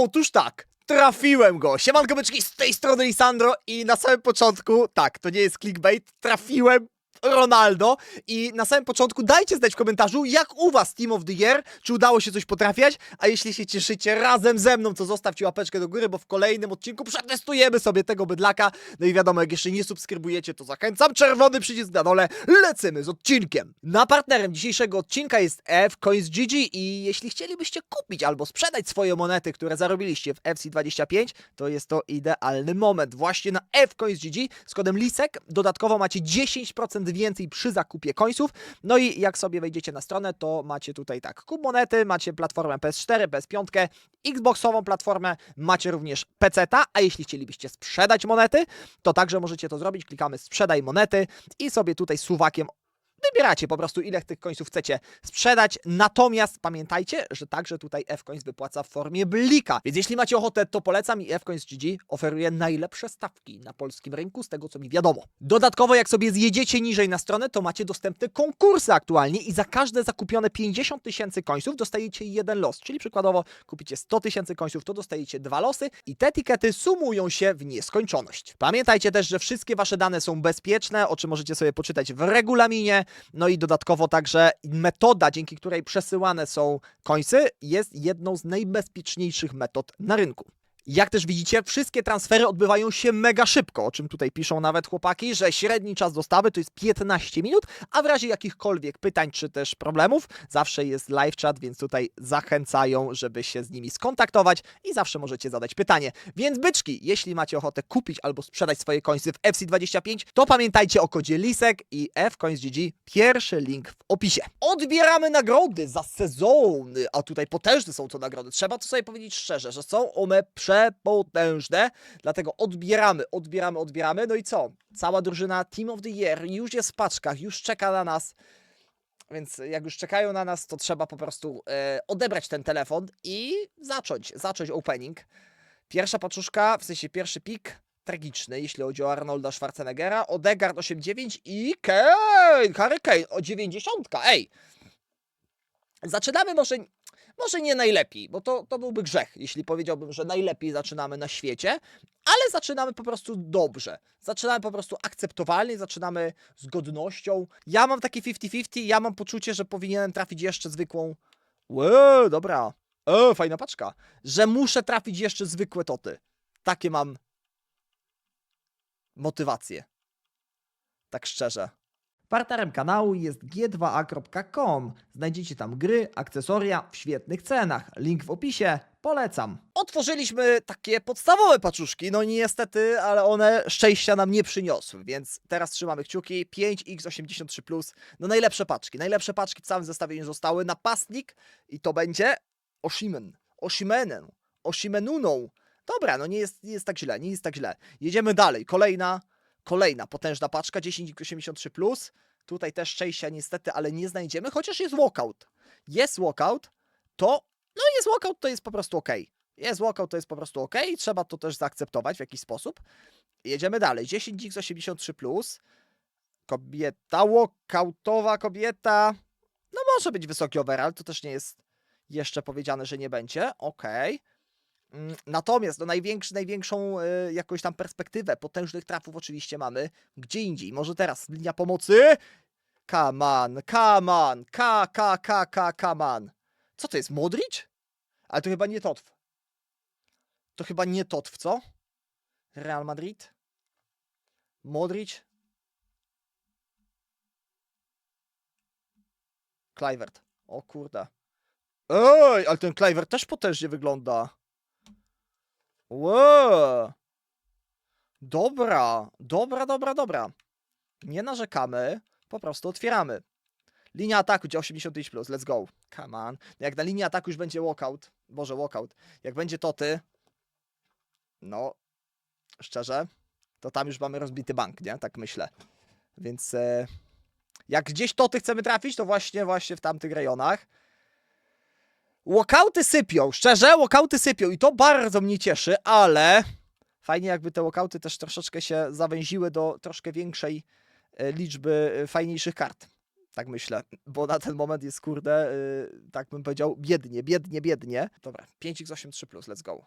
Otóż tak, trafiłem go. Siemanko byczki, z tej strony Lisandro i na samym początku, tak, to nie jest clickbait, trafiłem Ronaldo i na samym początku dajcie znać w komentarzu, jak u was Team of the Year, czy udało się coś potrafiać, a jeśli się cieszycie razem ze mną, to zostawcie łapeczkę do góry, bo w kolejnym odcinku przetestujemy sobie tego bydlaka. No i wiadomo, jak jeszcze nie subskrybujecie, to zachęcam, czerwony przycisk na dole, lecimy z odcinkiem. Na partnerem dzisiejszego odcinka jest F-Coins.gg i jeśli chcielibyście kupić albo sprzedać swoje monety, które zarobiliście w FC25, to jest to idealny moment. Właśnie na F-Coins.gg z kodem LISEK dodatkowo macie 10% więcej przy zakupie coinsów. No i jak sobie wejdziecie na stronę, to macie tutaj tak, kup monety, macie platformę PS4, PS5, Xboxową platformę, macie również PC-ta, a jeśli chcielibyście sprzedać monety, to także możecie to zrobić. Klikamy sprzedaj monety i sobie tutaj suwakiem wybieracie po prostu ile tych końców chcecie sprzedać. Natomiast pamiętajcie, że także tutaj Fcoins wypłaca w formie blika. Więc jeśli macie ochotę, to polecam i Fcoins.gg oferuje najlepsze stawki na polskim rynku, z tego co mi wiadomo. Dodatkowo, jak sobie zjedziecie niżej na stronę, to macie dostępne konkursy aktualnie i za każde zakupione 50 tysięcy końców dostajecie jeden los. Czyli przykładowo kupicie 100 tysięcy końców, to dostajecie dwa losy i te etykiety sumują się w nieskończoność. Pamiętajcie też, że wszystkie wasze dane są bezpieczne, o czym możecie sobie poczytać w regulaminie. No i dodatkowo także metoda, dzięki której przesyłane są końcy, jest jedną z najbezpieczniejszych metod na rynku. Jak też widzicie, wszystkie transfery odbywają się mega szybko, o czym tutaj piszą nawet chłopaki, że średni czas dostawy to jest 15 minut, a w razie jakichkolwiek pytań czy też problemów, zawsze jest live chat, więc tutaj zachęcają, żeby się z nimi skontaktować i zawsze możecie zadać pytanie. Więc byczki, jeśli macie ochotę kupić albo sprzedać swoje końce w FC25, to pamiętajcie o kodzie LISEK i fcoins.gg, pierwszy link w opisie. Odbieramy nagrody za sezony, a tutaj potężne są to nagrody. Trzeba to sobie powiedzieć szczerze, że są one przepotężne, dlatego odbieramy, odbieramy, odbieramy. No i co? Cała drużyna Team of the Year już jest w paczkach, już czeka na nas. Więc jak już czekają na nas, to trzeba po prostu e, odebrać ten telefon i zacząć, zacząć opening. Pierwsza paczuszka, w sensie pierwszy pik, tragiczny, jeśli chodzi o Arnolda Schwarzeneggera. Odegaard 8-9 i Kane, Harry Kane o 90. Ej! Zaczynamy może, może nie najlepiej, bo to, to byłby grzech, jeśli powiedziałbym, że najlepiej zaczynamy na świecie, ale zaczynamy po prostu dobrze. Zaczynamy po prostu akceptowalnie, zaczynamy z godnością. Ja mam takie 50-50, ja mam poczucie, że powinienem trafić jeszcze zwykłą. Łe, dobra. E, fajna paczka. Że muszę trafić jeszcze zwykłe toty. Takie mam motywacje. Tak szczerze. Partnerem kanału jest g2a.com. Znajdziecie tam gry, akcesoria w świetnych cenach. Link w opisie. Polecam. Otworzyliśmy takie podstawowe paczuszki, no niestety, ale one szczęścia nam nie przyniosły, więc teraz trzymamy kciuki. 5x83+, no najlepsze paczki. Najlepsze paczki w całym zestawieniu zostały. Napastnik i to będzie Oshimen. Oshimenen. Oshimenuną. Dobra, no nie jest, nie jest tak źle, nie jest tak źle. Jedziemy dalej. Kolejna, kolejna potężna paczka, 10x83+. Tutaj też szczęścia niestety, ale nie znajdziemy, chociaż jest walkout. Jest walkout, to, no jest walkout, to jest po prostu ok. Jest walkout, to jest po prostu ok. Trzeba to też zaakceptować w jakiś sposób. Jedziemy dalej. 10x83+. Kobieta, walkoutowa kobieta. No może być wysoki overall, to też nie jest jeszcze powiedziane, że nie będzie. Okej. Mm, Natomiast no, największy, największą y, jakąś tam perspektywę potężnych trafów oczywiście mamy gdzie indziej. Może teraz linia pomocy. Come on, come on, ka, ka, ka, ka, come on. Co to jest, Modric? Ale to chyba nie Totw. To chyba nie Totw, co? Real Madrid? Modric? Kluivert. O kurde. Ej, ale ten Kluivert też potężnie wygląda. Wow. Dobra, dobra, dobra, dobra. Nie narzekamy, po prostu otwieramy. Linia ataku, gdzie 85+, plus, let's go. Come on. Jak na linii ataku już będzie walkout, boże walkout, jak będzie toty, no, szczerze, to tam już mamy rozbity bank, nie? Tak myślę. Więc e, jak gdzieś toty chcemy trafić, to właśnie, właśnie w tamtych rejonach. Walkouty sypią, szczerze, walkouty sypią i to bardzo mnie cieszy, ale fajnie jakby te walkouty też troszeczkę się zawęziły do troszkę większej e, liczby e, fajniejszych kart. Tak myślę, bo na ten moment jest kurde, yy, tak bym powiedział, biednie, biednie, biednie. Dobra, 5x83+, let's go.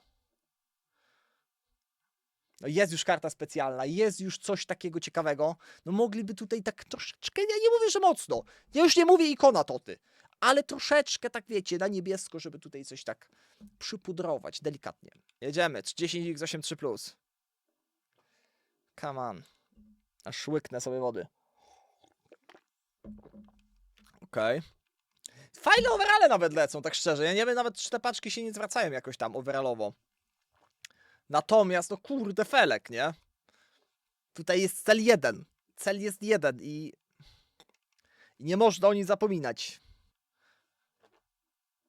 No jest już karta specjalna, jest już coś takiego ciekawego. No mogliby tutaj tak troszeczkę, ja nie mówię, że mocno. Ja już nie mówię ikona toty, ale troszeczkę tak wiecie, na niebiesko, żeby tutaj coś tak przypudrować, delikatnie. Jedziemy, 10x83+. Come on. Aż łyknę sobie wody. Okej. Fajne overale nawet lecą, tak szczerze. Ja nie wiem nawet, czy te paczki się nie zwracają jakoś tam overallowo. Natomiast, no kurde, felek, nie? Tutaj jest cel jeden. Cel jest jeden i... I nie można o nim zapominać.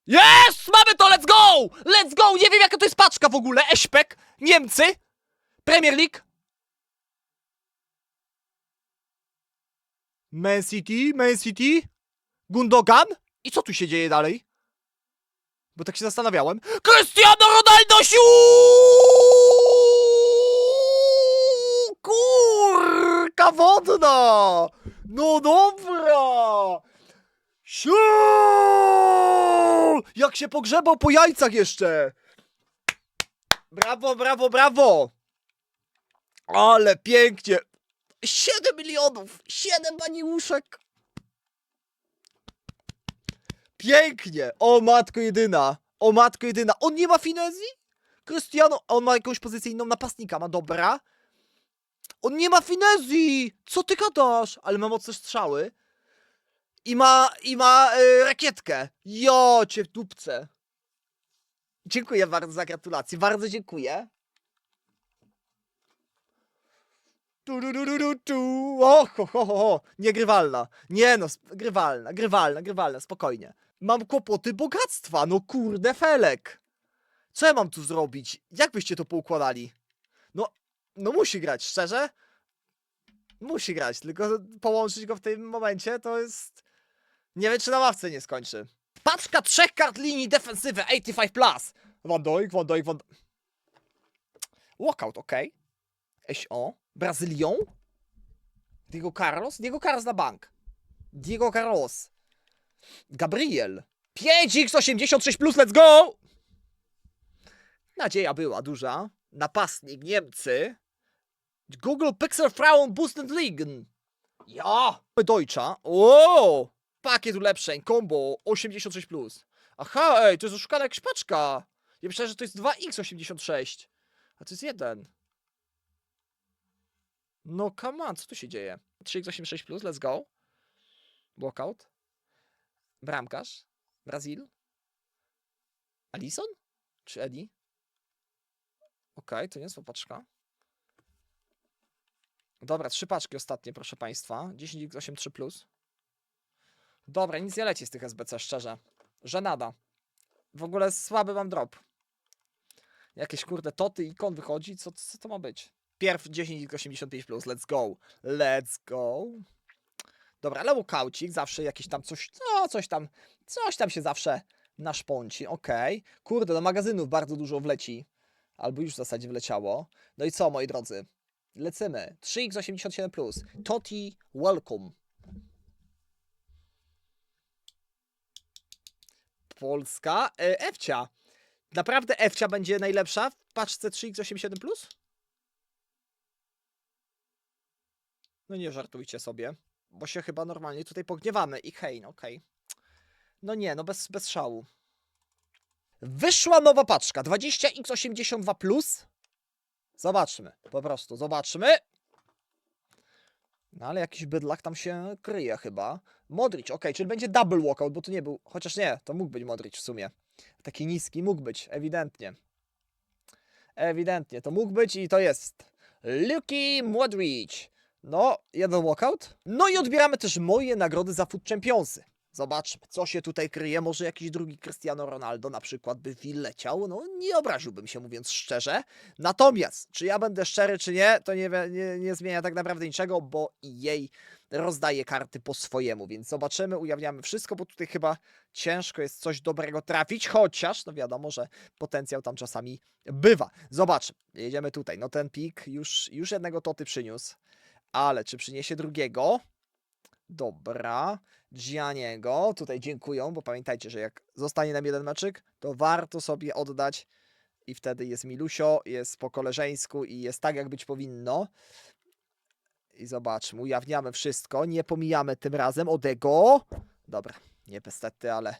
Jest! Mamy to, let's go! Let's go! Nie wiem, jaka to jest paczka w ogóle. Eśpek, Niemcy, Premier League. Man City, Man City, Gundogan. I co tu się dzieje dalej? Bo tak się zastanawiałem. Cristiano Ronaldo siu! Kurka wodna! No dobra! Siu! Jak się pogrzebał po jajcach jeszcze! Brawo, brawo, brawo! Ale pięknie! 7 milionów! 7 baniuszek! Pięknie! O matko jedyna! O matko jedyna! On nie ma finezji? Cristiano, on ma jakąś pozycję inną napastnika, ma dobra. On nie ma finezji! Co ty gadasz? Ale ma mocne strzały. I ma, i ma y, rakietkę. Jo, cię w dupce. Dziękuję bardzo za gratulacje. Bardzo dziękuję. Tu, tu, tu, tu, tu. O, ho, ho, ho, ho. Niegrywalna. Nie no, grywalna, grywalna, grywalna, spokojnie. Mam kłopoty bogactwa, no kurde felek. Co ja mam tu zrobić? Jak byście to poukładali? No, no musi grać, szczerze? Musi grać, tylko połączyć go w tym momencie to jest... Nie wiem, czy na ławce nie skończy. Paczka trzech kart linii defensywy 85+. Plus. Van Dijk, Van Dijk, Van Dijk. Walkout, ok. SO. Brazylią. Diego Carlos. Diego Carlos na bank. Diego Carlos. Gabriel. 5x86+, plus, let's go! Nadzieja była duża. Napastnik Niemcy. Google Pixel Frauen Bundesliga. Ja! Deutscha. O! Pakiet ulepszeń, combo 86+. Plus. Aha, ej, to jest oszukana jakaś paczka. Ja myślałem, że to jest 2x86. A to jest jeden. No come on, co tu się dzieje? 3x86+, plus, let's go. Walkout. Bramkarz. Brazil. Alison? Czy Eddie? Okej, to nie jest paczka. Dobra, trzy paczki ostatnie, proszę Państwa. 10x83+. Dobra, nic nie leci z tych SBC, szczerze. Żenada. W ogóle słaby mam drop. Jakieś kurde toty i kon wychodzi, co, co to ma być? Pierw 10x85+, plus. let's go. Let's go. Dobra, ale łukaucik, zawsze jakieś tam coś, no coś tam, coś tam się zawsze naszpąci, okej. Kurde, do magazynów bardzo dużo wleci. Albo już w zasadzie wleciało. No i co, moi drodzy? Lecimy. 3x87+. Plus. Toti, welcome. Polska. E, Ewcia. Naprawdę Ewcia będzie najlepsza w paczce 3x87+. Plus? No nie żartujcie sobie, bo się chyba normalnie tutaj pogniewamy. I hej, no okej. No nie, no bez, bez szału. Wyszła nowa paczka, 20x82+. Plus. Zobaczmy, po prostu, zobaczmy. No ale jakiś bydlak tam się kryje chyba. Modric, ok, czyli będzie double walkout, bo to nie był, chociaż nie, to mógł być Modric w sumie. Taki niski mógł być, ewidentnie. Ewidentnie, to mógł być i to jest. Luki Modric. No, jeden walkout. No i odbieramy też moje nagrody za Food Championsy. Zobaczmy, co się tutaj kryje. Może jakiś drugi Cristiano Ronaldo na przykład by wleciał. No, nie obraziłbym się, mówiąc szczerze. Natomiast, czy ja będę szczery, czy nie, to nie, nie, nie zmienia tak naprawdę niczego, bo jej rozdaje karty po swojemu, więc zobaczymy, ujawniamy wszystko, bo tutaj chyba ciężko jest coś dobrego trafić, chociaż, no wiadomo, że potencjał tam czasami bywa. Zobaczmy, jedziemy tutaj. No ten pik już, już jednego toty przyniósł, ale czy przyniesie drugiego? Dobra. Gianniego. Tutaj dziękują, bo pamiętajcie, że jak zostanie nam jeden meczyk, to warto sobie oddać i wtedy jest milusio, jest po koleżeńsku i jest tak, jak być powinno. I zobaczmy, ujawniamy wszystko, nie pomijamy tym razem Odego. Dobra, nie niestety, ale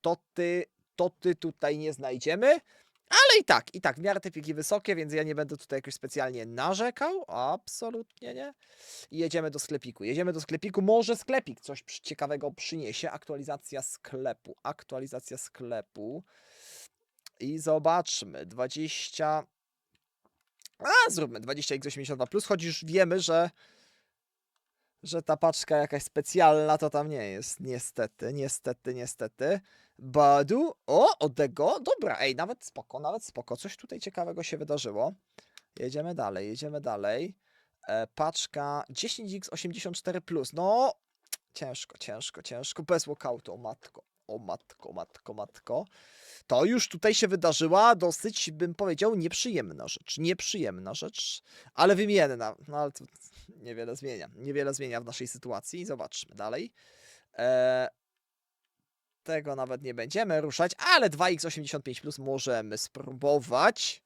toty, toty tutaj nie znajdziemy. Ale i tak, i tak, w miarę te piki wysokie, więc ja nie będę tutaj jakoś specjalnie narzekał. Absolutnie nie. I jedziemy do sklepiku. Jedziemy do sklepiku. Może sklepik coś ciekawego przyniesie. Aktualizacja sklepu. Aktualizacja sklepu. I zobaczmy. 20. A, zróbmy 20x82, plus, choć już wiemy, że, że ta paczka jakaś specjalna to tam nie jest. Niestety, niestety, niestety. Badu. O, Odego. Dobra, ej, nawet spoko, nawet spoko. Coś tutaj ciekawego się wydarzyło. Jedziemy dalej, jedziemy dalej. E, paczka 10x84+. Plus. No, ciężko, ciężko, ciężko. Bez walkoutu, o matko. O matko, matko, matko. To już tutaj się wydarzyła dosyć, bym powiedział, nieprzyjemna rzecz. Nieprzyjemna rzecz, ale wymienna. No ale to niewiele zmienia. Niewiele zmienia w naszej sytuacji. Zobaczmy dalej. E, tego nawet nie będziemy ruszać, ale 2x85 plus możemy spróbować.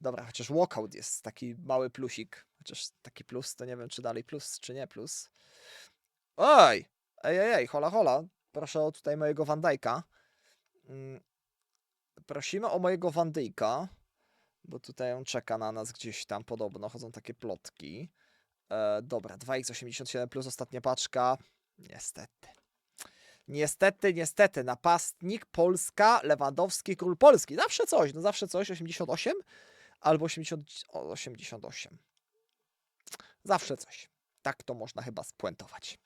Dobra, chociaż walkout jest taki mały plusik. Chociaż taki plus, to nie wiem, czy dalej plus, czy nie plus. Oj! Ej, ej, ej, hola, hola. Proszę o tutaj mojego Van Dijk'a. Mm, Prosimy o mojego Van Dijk'a, bo tutaj on czeka na nas gdzieś tam podobno, chodzą takie plotki. E, dobra, 2x87 plus ostatnia paczka. Niestety. Niestety, niestety, napastnik Polska, Lewandowski, król Polski. Zawsze coś, no zawsze coś, 88 albo 80, o, 88. Zawsze coś. Tak to można chyba spuentować.